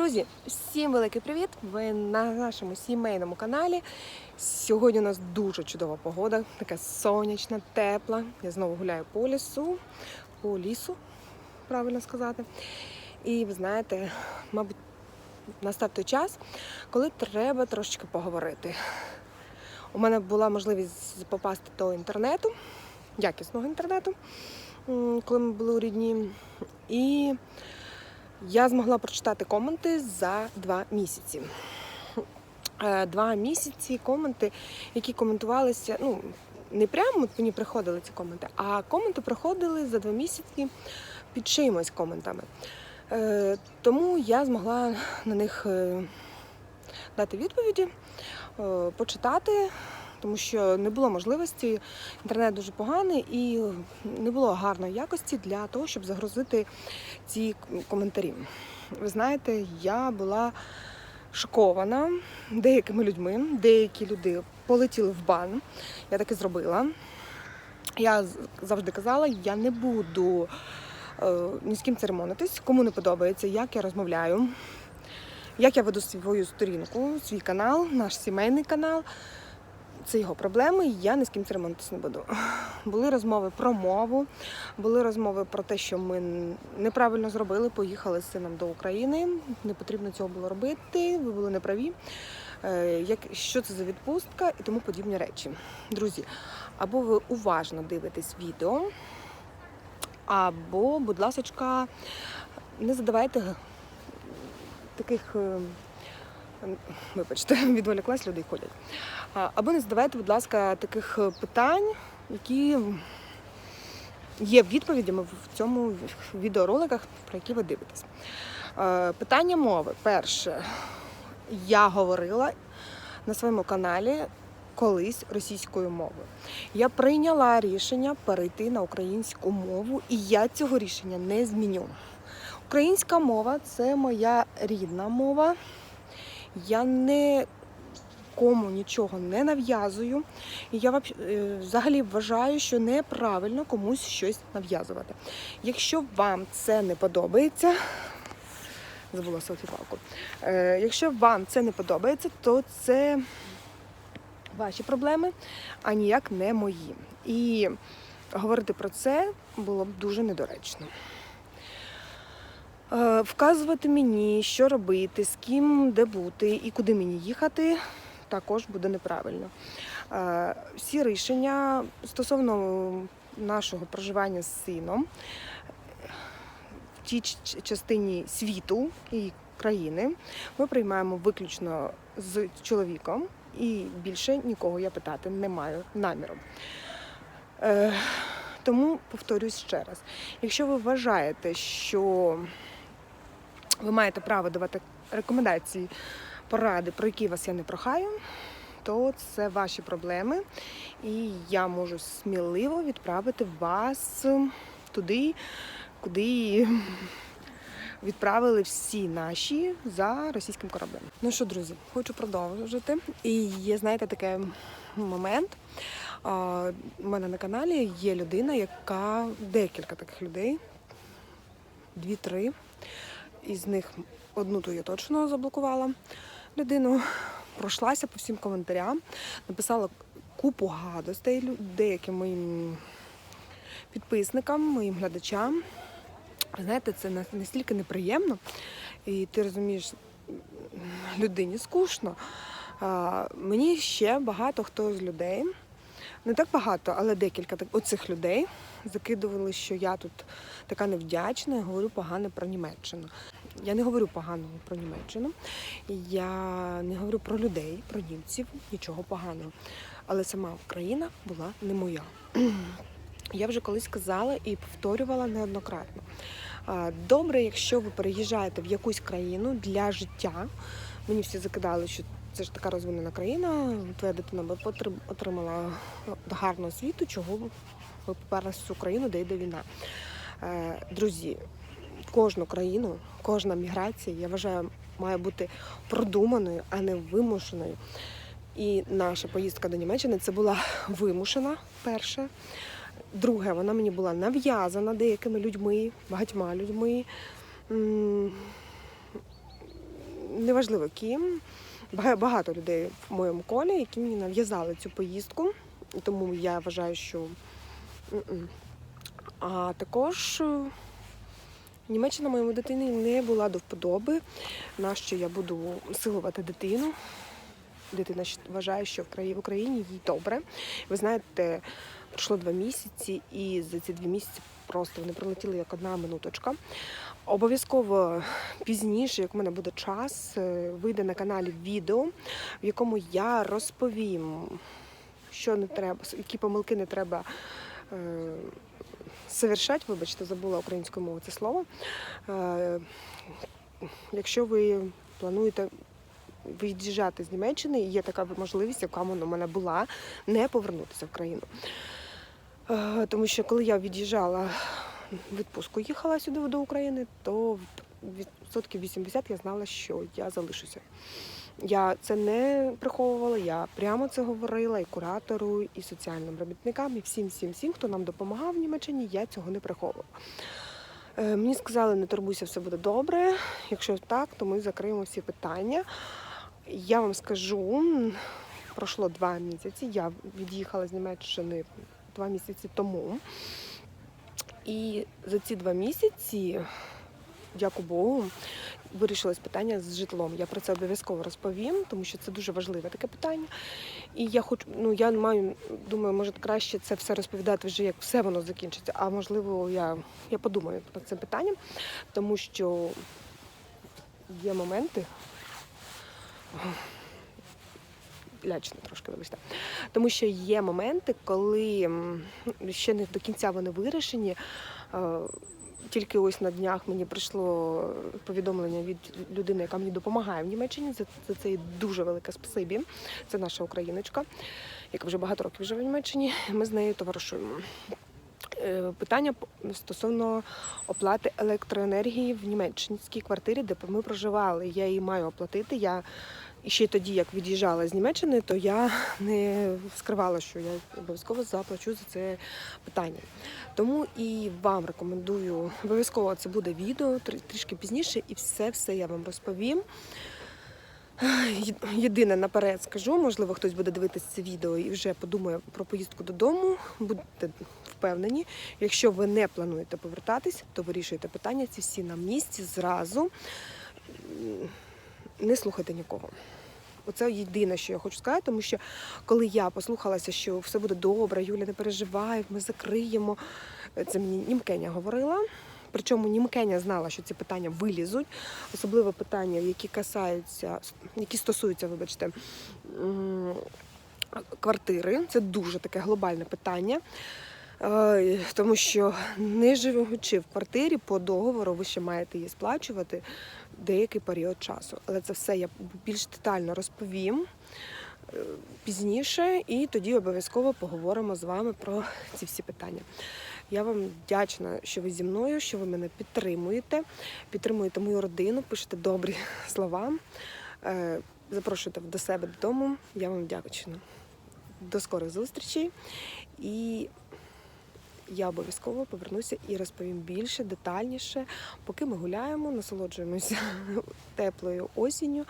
Друзі, всім великий привіт! Ви на нашому сімейному каналі. Сьогодні у нас дуже чудова погода, така сонячна, тепла. Я знову гуляю по лісу, по лісу, правильно сказати. І ви знаєте, мабуть, настав той час, коли треба трошечки поговорити. У мене була можливість попасти до інтернету, якісного інтернету, коли ми були у рідні. І я змогла прочитати коменти за два місяці. Е, Два місяці коменти, які коментувалися, ну не прямо мені приходили ці коменти, а коменти приходили за два місяці під чиїмось коментами. Е, Тому я змогла на них е, дати відповіді, почитати, тому що не було можливості. Інтернет дуже поганий і не було гарної якості для того, щоб загрузити ці коментарі. Ви знаєте, я була шокована деякими людьми. Деякі люди полетіли в бан. Я так і зробила. Я завжди казала, я не буду е, ні з ким церемонитись, кому не подобається, як я розмовляю, як я веду свою сторінку, свій канал, наш сімейний канал. Це його проблеми, і я ні з ким церемонитись не буду. Були розмови про мову, були розмови про те, що ми неправильно зробили, поїхали з сином до України. Не потрібно цього було робити, ви були неправі. Е, Як, що це за відпустка і тому подібні речі. Друзі, або ви уважно дивитесь відео, або, будь ласочка, не задавайте таких. Вибачте, відволіклась, люди ходять. Або не задавайте, будь ласка, таких е, питань, які є відповідями в цьому відеороликах, про які ви дивитесь. Е, Питання мови. Перше, я говорила на своєму каналі колись російською мовою. Я прийняла рішення перейти на українську мову, і я цього рішення не зміню. Українська мова це моя рідна мова. Я не кому нічого не нав'язую. І я е, взагалі вважаю, що неправильно комусь щось нав'язувати. Якщо вам це не подобається, забула селфі-палку. Е, якщо вам це не подобається, то це ваші проблеми, а ніяк не мої. І говорити про це було б дуже недоречно. Е, Вказувати мені, що робити, з ким де бути і куди мені їхати, також буде неправильно. Е, Всі рішення стосовно нашого проживання з сином в тій частині світу і країни ми приймаємо виключно з чоловіком, і більше нікого я питати не маю наміру. Е, Тому повторюсь ще раз: якщо ви вважаєте, що ви маєте право давати рекомендації, поради, про які вас я не прохаю, то це ваші проблеми. І я можу сміливо відправити вас туди, куди відправили всі наші за російським кораблем. Ну що, друзі, хочу продовжити. І є, знаєте, такий момент. У мене на каналі є людина, яка декілька таких людей, дві-три. Із них одну то я точно заблокувала людину. Пройшлася по всім коментарям, написала купу гадостей деяким моїм підписникам, моїм глядачам. Знаєте, це настільки неприємно, і ти розумієш, людині скучно. Мені ще багато хто з людей, не так багато, але декілька оцих людей закидували, що я тут така невдячна і говорю погано про Німеччину. Я не говорю погано про Німеччину, я не говорю про людей, про німців, нічого поганого. Але сама Україна була не моя. Я вже колись казала і повторювала неоднократно. Добре, якщо ви переїжджаєте в якусь країну для життя. Мені всі закидали, що це ж така розвинена країна, твоя дитина би отримала гарну освіту, чого ви поперли в цю країну, де йде війна. Е, Друзі, кожну країну, кожна міграція, я вважаю, має бути продуманою, а не вимушеною. І наша поїздка до Німеччини це була вимушена перша. Друге, вона мені була нав'язана деякими людьми, багатьма людьми. Неважливо ким. Багато людей в моєму колі, які мені нав'язали цю поїздку. Тому я вважаю, що а також Німеччина моєму дитині не була до вподоби, на що я буду силувати дитину. Дитина вважає, що в Україні їй добре. Ви знаєте, пройшло два місяці, і за ці два місяці просто вони прилетіли як одна минуточка. Обов'язково пізніше, як в мене буде час, е, вийде на каналі відео, в якому я розповім, що не треба, які помилки не треба е, совершать, вибачте, забула українською мовою це слово. Е, якщо ви плануєте від'їжджати з Німеччини, є така можливість, яка у мене була, не повернутися в країну. Е, Тому що коли я від'їжджала в відпустку, їхала сюди до України, то відсотків 80 я знала, що я залишуся. Я це не приховувала, я прямо це говорила і куратору, і соціальним робітникам, і всім, всім, всім, хто нам допомагав в Німеччині, я цього не приховувала. Е, Мені сказали, не турбуйся, все буде добре. Якщо так, то ми закриємо всі питання. Я вам скажу, пройшло два місяці. Я від'їхала з Німеччини два місяці тому. І за ці два місяці, дякую Богу, вирішилось питання з житлом. Я про це обов'язково розповім, тому що це дуже важливе таке питання. І я хочу, ну я маю, думаю, може краще це все розповідати вже як все воно закінчиться. А можливо, я, я подумаю над цим питанням, тому що є моменти. Лячно трошки вибачте. Тому що є моменти, коли ще не до кінця вони вирішені. Тільки ось на днях мені прийшло повідомлення від людини, яка мені допомагає в Німеччині. За, за це їй дуже велике спасибі. Це наша україночка, яка вже багато років живе в Німеччині. Ми з нею товаришуємо. Е, Питання стосовно оплати електроенергії в німеччинській квартирі, де ми проживали. Я її маю оплатити. Я ще тоді, як від'їжджала з Німеччини, то я не скривала, що я обов'язково заплачу за це питання. Тому і вам рекомендую обов'язково це буде відео трі- трішки пізніше, і все все я вам розповім. Єдине наперед скажу, можливо, хтось буде дивитися це відео і вже подумає про поїздку додому. Будьте впевнені, якщо ви не плануєте повертатись, то вирішуйте питання ці всі на місці зразу. Не слухайте нікого. Оце єдине, що я хочу сказати, тому що коли я послухалася, що все буде добре, Юля не переживає, ми закриємо. Це мені Німкеня говорила. Причому Німкеня знала, що ці питання вилізуть, особливо питання, які касаються, які стосуються, вибачте, квартири. Це дуже таке глобальне питання. Е, Тому що не живучи в квартирі по договору, ви ще маєте її сплачувати деякий період часу. Але це все я більш детально розповім пізніше, і тоді обов'язково поговоримо з вами про ці всі питання. Я вам вдячна, що ви зі мною, що ви мене підтримуєте, підтримуєте мою родину, пишете добрі слова, е, запрошуєте до себе додому. Я вам вдячна. До скорих зустрічей. І я обов'язково повернуся і розповім більше, детальніше, поки ми гуляємо, насолоджуємося теплою осінню,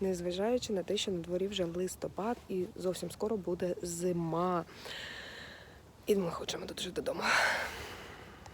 незважаючи на те, що на дворі вже листопад і зовсім скоро буде зима. І ми хочемо тут вже додому.